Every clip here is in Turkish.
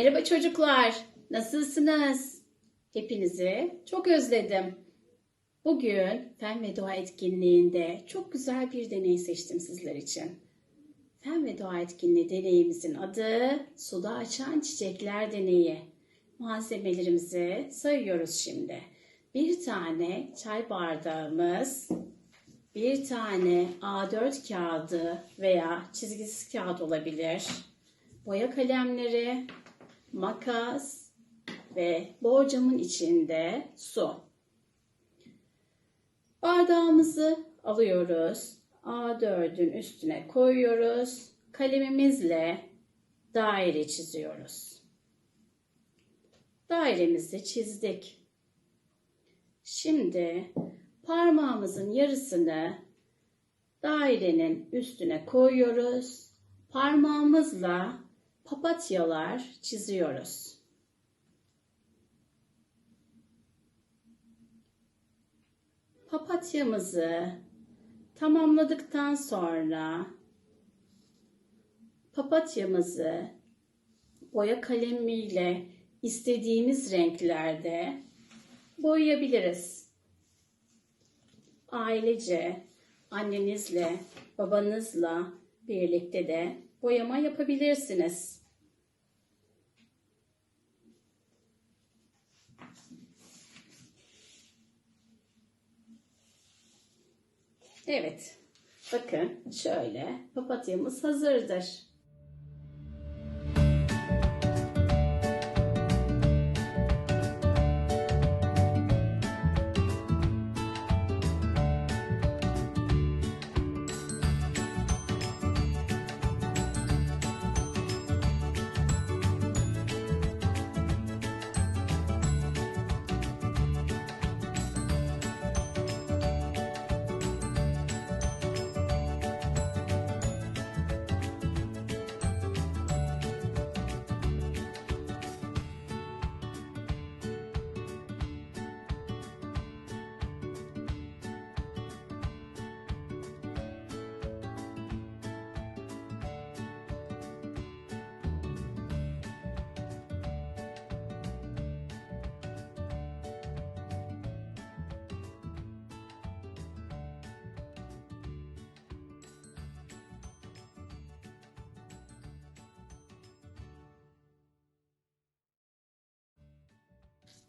Merhaba çocuklar, nasılsınız? Hepinizi çok özledim. Bugün Fen ve Doğa etkinliğinde çok güzel bir deney seçtim sizler için. Fen ve Doğa etkinliği deneyimizin adı Suda Açan Çiçekler Deneyi. Malzemelerimizi sayıyoruz şimdi. Bir tane çay bardağımız, bir tane A4 kağıdı veya çizgisiz kağıt olabilir. Boya kalemleri, makas ve borcamın içinde su. Bardağımızı alıyoruz. A4'ün üstüne koyuyoruz. Kalemimizle daire çiziyoruz. Dairemizi çizdik. Şimdi parmağımızın yarısını dairenin üstüne koyuyoruz. Parmağımızla papatyalar çiziyoruz. Papatyamızı tamamladıktan sonra papatyamızı boya kalemiyle istediğimiz renklerde boyayabiliriz. Ailece annenizle, babanızla birlikte de boyama yapabilirsiniz. Evet. Bakın şöyle papatyamız hazırdır.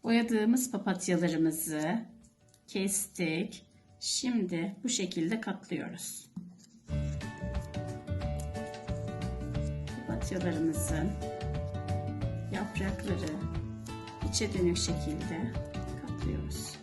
Boyadığımız papatyalarımızı kestik. Şimdi bu şekilde katlıyoruz. Papatyalarımızın yaprakları içe dönük şekilde katlıyoruz.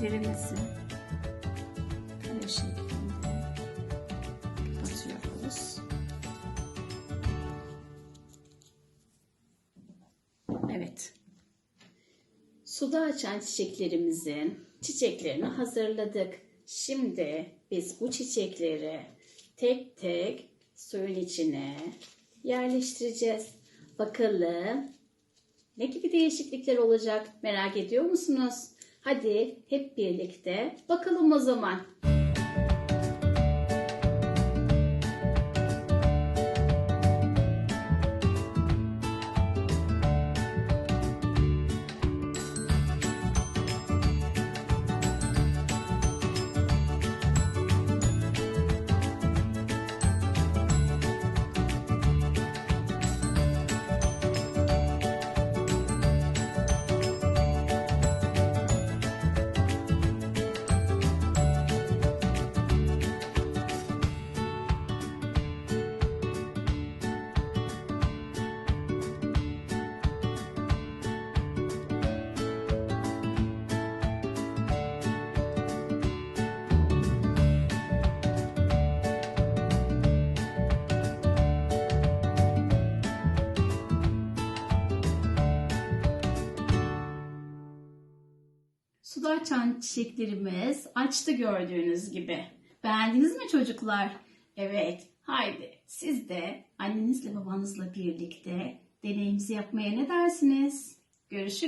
Kalplerimizi kare şeklinde atıyoruz. Evet. Suda açan çiçeklerimizin çiçeklerini hazırladık. Şimdi biz bu çiçekleri tek tek suyun içine yerleştireceğiz. Bakalım ne gibi değişiklikler olacak merak ediyor musunuz? Hadi hep birlikte bakalım o zaman. Suda açan çiçeklerimiz açtı gördüğünüz gibi. Beğendiniz mi çocuklar? Evet. Haydi siz de annenizle babanızla birlikte deneyimizi yapmaya ne dersiniz? Görüşürüz.